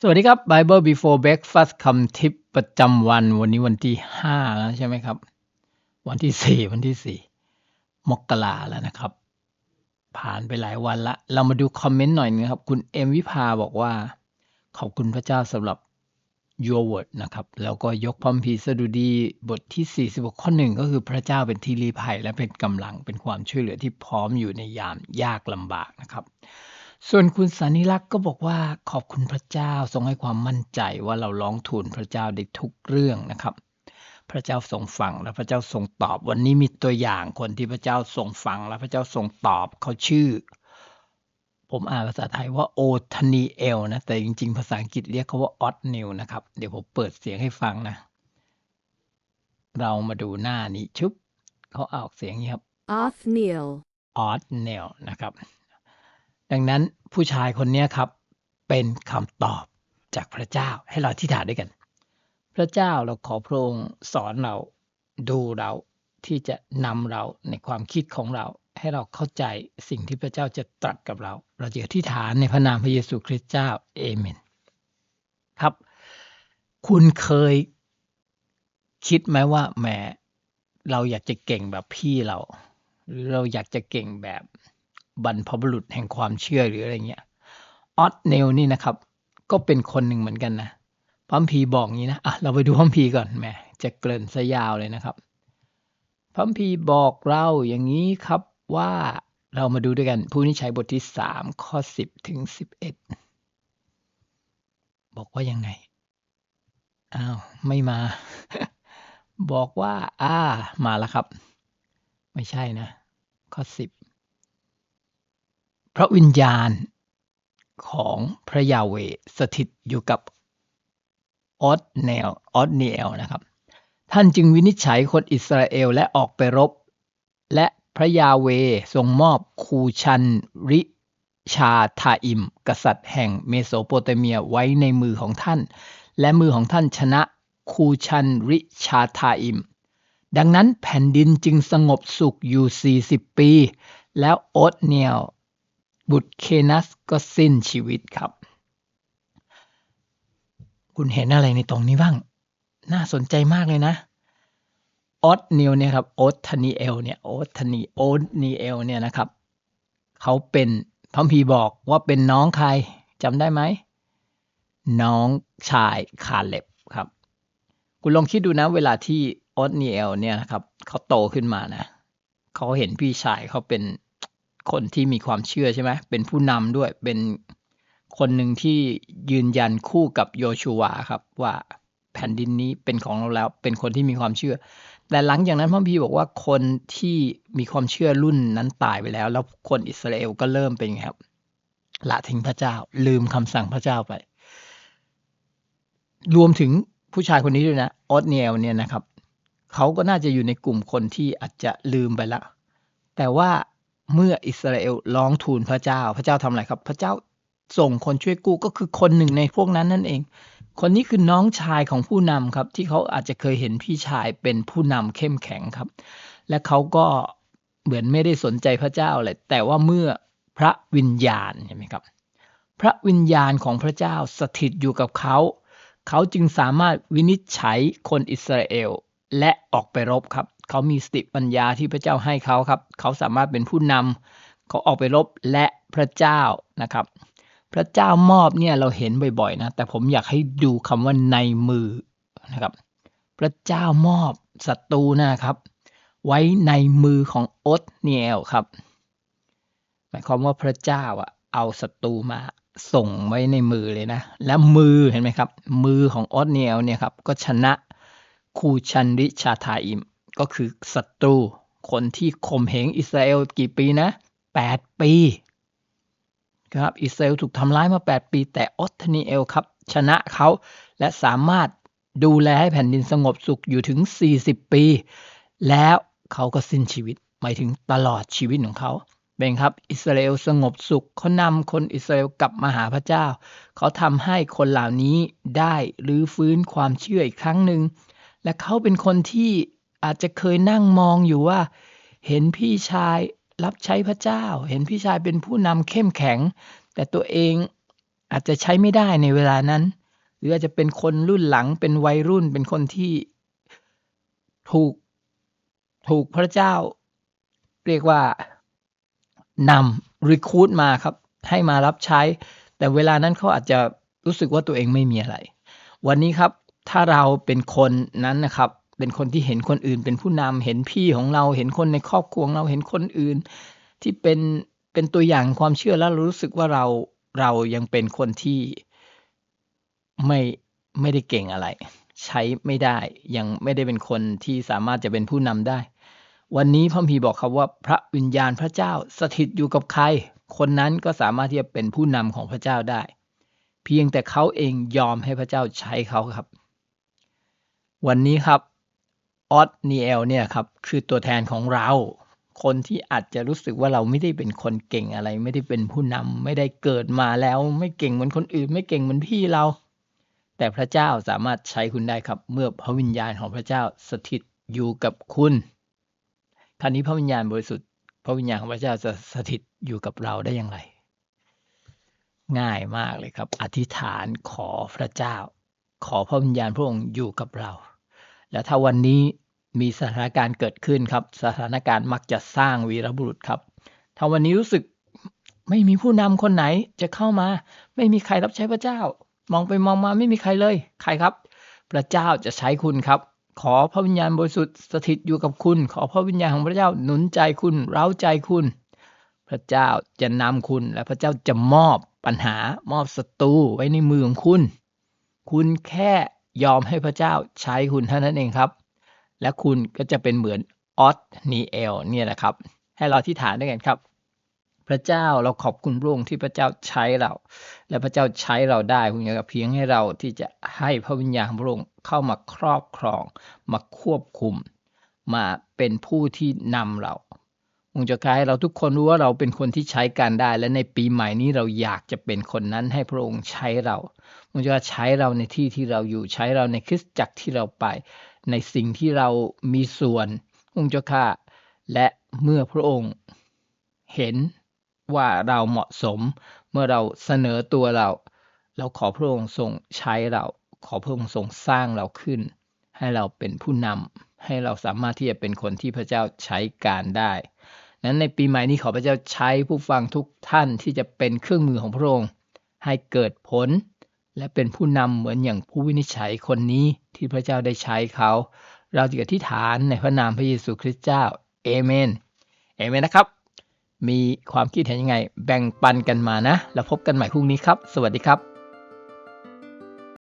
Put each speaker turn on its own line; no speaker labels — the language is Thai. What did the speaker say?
สวัสดีครับ Bible Before Breakfast คำทิปประจำวัน วันนี้วันที่5แล้วใช่ไหมครับ วันที่4วันที่4มกราแล้วนะครับ ผ่านไปหลายวันละ เรามาดูคอมเมนต์หน่อยนะครับ คุณเอ็มวิภาบอกว่า ขอบคุณพระเจ้าสำหรับ Your Word นะครับ แล้วก็ยกพรมภีสดุดีบทที่ 46 ข้อหนึ่งก็คือพระเจ้าเป็นที่ลี้ภัยและเป็นกำลังเป็นความช่วยเหลือที่พร้อมอยู่ในยามยากลำบากนะครับ ส่วนคุณสานิลักษณ์ก็บอกว่าขอบคุณพระเจ้าทรงให้ความมั่นใจว่าเราร้องทูลพระเจ้าได้ทุกเรื่องนะครับ พระเจ้าทรงฟังและพระเจ้าทรงตอบ วันนี้มีตัวอย่างคนที่พระเจ้าทรงฟังและพระเจ้าทรงตอบเขาชื่อ ผมอ่านภาษาไทยว่าโอทนีเอลนะแต่จริง ๆ ภาษาอังกฤษเรียกเขาว่าออตนิวนะครับเดี๋ยวผมเปิดเสียงให้ฟังนะ เรามาดูหน้านี้ชุบเขาออกเสียงนี้ครับ
Othniel,
ออ t เนลนะครับ ดังนั้นผู้ชายคนนี้ครับ เป็นคำตอบจากพระเจ้าให้เราที่ฐานด้วยกัน พระเจ้าเราขอพระองค์สอนเราดูเราที่จะนำเราในความคิดของเรา ให้เราเข้าใจสิ่งที่พระเจ้าจะตรัสกับเรา เราจะอธิษฐานในพระนามพระเยซูคริสต์เจ้าเอเมนครับ คุณเคยคิดไหมว่าแหมเราอยากจะเก่งแบบพี่เราหรือเราอยากจะเก่งแบบ บรรพบุรุษแห่งความเชื่อหรืออะไรเงี้ยออตเนลนี่นะครับ ก็เป็นคนหนึ่งเหมือนกันนะพัมภีบอกงี้นะอะเราไปดูพัมภีก่อนแหมจะเกริ่นซะยาวเลยนะครับพัมภีบอกเราอย่างนี้ครับว่าเรามาดูด้วยกัน ผู้นิชัยบทที่สามข้อสิบถึงสิบเอ็ดบอกว่ายังไงอ้าวไม่มา บอกว่า อ่า มาแล้วครับ ไม่ใช่นะ ข้อสิบ พระวิญญาณของพระยาเวสถิตอยู่กับออสเนลออสเนลนะครับ ท่านจึงวินิจฉัยคนอิสราเอลและออกไปรบ และพระยาเวทรงมอบคูชันริชาทาอิม กษัตริย์แห่งเมโสโปเตเมียไว้ในมือของท่าน และมือของท่านชนะคูชันริชาทาอิม ดังนั้นแผ่นดินจึงสงบสุขอยู่ 40 ปี แล้วโอตเนียล บุตรเคนัสก็สิ้นชีวิตครับ คุณเห็นอะไรในตรงนี้บ้าง น่าสนใจมากเลยนะออตเนลเนี่ยครับโอตทานีเอลเนี่ยโอตทานีโอตนีเอลเนี่ยนะครับ เขาเป็นพระคัมภีร์บอกว่าเป็นน้องใครจำได้ไหม น้องชายคาเล็บครับ คุณลองคิดดูนะ เวลาที่ออตนีเอลเนี่ยนะครับเขาโตขึ้นมานะเขาเห็นพี่ชายเขาเป็น คนที่มีความเชื่อใช่ไหมเป็นผู้นำด้วยเป็นคนหนึ่งที่ยืนยันคู่กับโยชูวาครับ ว่าแผ่นดินนี้เป็นของเราแล้ว เป็นคนที่มีความเชื่อ แต่หลังจากนั้นพระคัมภีร์บอกว่าคนที่มีความเชื่อรุ่นนั้นตายไปแล้ว แล้วคนอิสราเอลก็เริ่มเป็นไงครับละทิ้งพระเจ้า ลืมคำสั่งพระเจ้าไป รวมถึงผู้ชายคนนี้ด้วยนะออสเนียลเนี่ยนะครับเขาก็น่าจะอยู่ในกลุ่มคนที่อาจจะลืมไปละแต่ว่า เมื่ออิสราเอลร้องทูลพระเจ้า พระเจ้าทำอะไรครับ พระเจ้าส่งคนช่วยกู้ก็คือคนหนึ่งในพวกนั้นนั่นเอง คนนี้คือน้องชายของผู้นำครับ ที่เขาอาจจะเคยเห็นพี่ชายเป็นผู้นำเข้มแข็งครับ และเขาก็เหมือนไม่ได้สนใจพระเจ้าเลยแต่ว่าเมื่อพระวิญญาณใช่ไหมครับ พระวิญญาณของพระเจ้าสถิตอยู่กับเขา เขาจึงสามารถวินิจฉัยคนอิสราเอลและออกไปรบครับ เขามีสติปัญญาที่พระเจ้าให้เขาครับ เขาสามารถเป็นผู้นำเขาออกไปรบและพระเจ้านะครับ พระเจ้ามอบเนี่ยเราเห็นบ่อยๆนะแต่ผมอยากให้ดูคำว่าในมือนะครับ พระเจ้ามอบศัตรูนะครับ ไว้ในมือของโอตเนียลครับหมายความว่าพระเจ้าอะเอาศัตรูมาส่งไว้ในมือเลยนะ และมือเห็นไหมครับ มือของโอตเนียลเนี่ยครับ ก็ชนะคูชันริชาทาอิม ก็คือศัตรู คนที่ข่มเหงอิสราเอลกี่ปีนะ 8 ปีครับอิสราเอลถูกทำร้ายมา 8 ปี แต่ออตทนีเอลครับ ชนะเขาและสามารถดูแลให้แผ่นดินสงบสุขอยู่ถึง 40 ปี แล้วเขาก็สิ้นชีวิตหมายถึงตลอดชีวิตของเขาเป็นครับอิสราเอลสงบสุขเขานำคนอิสราเอลกลับมาหาพระเจ้า เขาทำให้คนเหล่านี้ได้รื้อฟื้นความเชื่ออีกครั้งหนึ่งและเขาเป็นคนที่ อาจจะเคยนั่งมองอยู่ว่า เห็นพี่ชายรับใช้พระเจ้า เห็นพี่ชายเป็นผู้นำเข้มแข็ง แต่ตัวเองอาจจะใช้ไม่ได้ในเวลานั้น หรืออาจจะเป็นคนรุ่นหลังเป็นวัยรุ่นเป็นคนที่ถูกถูกพระเจ้า เรียกว่านำรีคูดมาครับ ให้มารับใช้ แต่เวลานั้นเขาอาจจะรู้สึกว่าตัวเองไม่มีอะไร วันนี้ครับถ้าเราเป็นคนนั้นนะครับ เป็นคนที่เห็นคนอื่น เป็นผู้นำเห็นพี่ของเราเห็นคนในครอบครัวเราเห็นคนอื่น ที่เป็นเป็นตัวอย่างความเชื่อแล้วรู้สึกว่าเราเรายังเป็นคนที่ไม่ไม่ได้เก่งอะไร ใช้ไม่ได้ยังไม่ได้เป็นคนที่สามารถจะเป็นผู้นำได้ วันนี้พระคัมภีบอกครับว่าพระวิญญาณพระเจ้าสถิตอยู่กับใคร คนนั้นก็สามารถที่จะเป็นผู้นำของพระเจ้าได้ เพียงแต่เขาเองยอมให้พระเจ้าใช้เขาครับ วันนี้ครับ ออสนีเอลเนี่ยครับคือตัวแทนของเรา คนที่อาจจะรู้สึกว่าเราไม่ได้เป็นคนเก่งอะไร ไม่ได้เป็นผู้นำไม่ได้เกิดมาแล้ว ไม่เก่งเหมือนคนอื่น ไม่เก่งเหมือนพี่เรา แต่พระเจ้าสามารถใช้คุณได้ครับ เมื่อพระวิญญาณของพระเจ้าสถิตอยู่กับคุณคราวนี้พระวิญญาณบริสุทธิ์พระวิญญาณของพระเจ้าจะสถิตอยู่กับเราได้อย่างไร ง่ายมากเลยครับ อธิษฐานขอพระเจ้า ขอพระวิญญาณพระองค์อยู่กับเรา แล้วถ้าวันนี้มีสถานการณ์เกิดขึ้นครับ สถานการณ์มักจะสร้างวีรบุรุษครับ ถ้าวันนี้รู้สึกไม่มีผู้นำคนไหนจะเข้ามา ไม่มีใครรับใช้พระเจ้า มองไปมองมาไม่มีใครเลย ใครครับ พระเจ้าจะใช้คุณครับ ขอพระวิญญาณบริสุทธิ์สถิตอยู่กับคุณ ขอพระวิญญาณของพระเจ้าหนุนใจคุณ เร้าใจคุณ พระเจ้าจะนำคุณและพระเจ้าจะมอบปัญหามอบศัตรูไว้ในมือของคุณ คุณแค่ ยอมให้พระเจ้าใช้คุณเท่านั้นเองครับ และคุณก็จะเป็นเหมือนออสนีเอลเนี่ยแหละครับ ให้เราที่ฐานด้วยกันครับ พระเจ้าเราขอบคุณพระองค์ที่พระเจ้าใช้เรา และพระเจ้าใช้เราได้คุณอยากเพียงให้เราที่จะให้พระวิญญาณพระองค์เข้ามาครอบครอง มาควบคุม มาเป็นผู้ที่นำเราองค์เจ้าข้าให้เราทุกคนรู้ว่าเราเป็นคนที่ใช้การได้ และในปีใหม่นี้เราอยากจะเป็นคนนั้นให้พระองค์ใช้เรา องค์เจ้าใช้เราในที่ที่เราอยู่ใช้เราในคริสตจักรที่เราไป ในสิ่งที่เรามีส่วนองค์เจ้าข้าและเมื่อพระองค์เห็นว่าเราเหมาะสมเมื่อเราเสนอตัวเรา เราขอพระองค์ทรงใช้เรา ขอพระองค์ทรงสร้างเราขึ้น ให้เราเป็นผู้นำให้เราสามารถที่จะเป็นคนที่พระเจ้าใช้การได้นั้นในปีใหม่นี้ขอพระเจ้าใช้ผู้ฟังทุกท่านที่จะเป็นเครื่องมือของพระองค์ ให้เกิดผล และเป็นผู้นำเหมือนอย่างผู้วินิจฉัยคนนี้ที่พระเจ้าได้ใช้เขา เราจะอธิษฐานในพระนามพระเยซูคริสต์เจ้าเอเมนเอเมนนะครับ มีความคิดเห็นยังไง แบ่งปันกันมานะ แล้วพบกันใหม่พรุ่งนี้ครับ สวัสดีครับ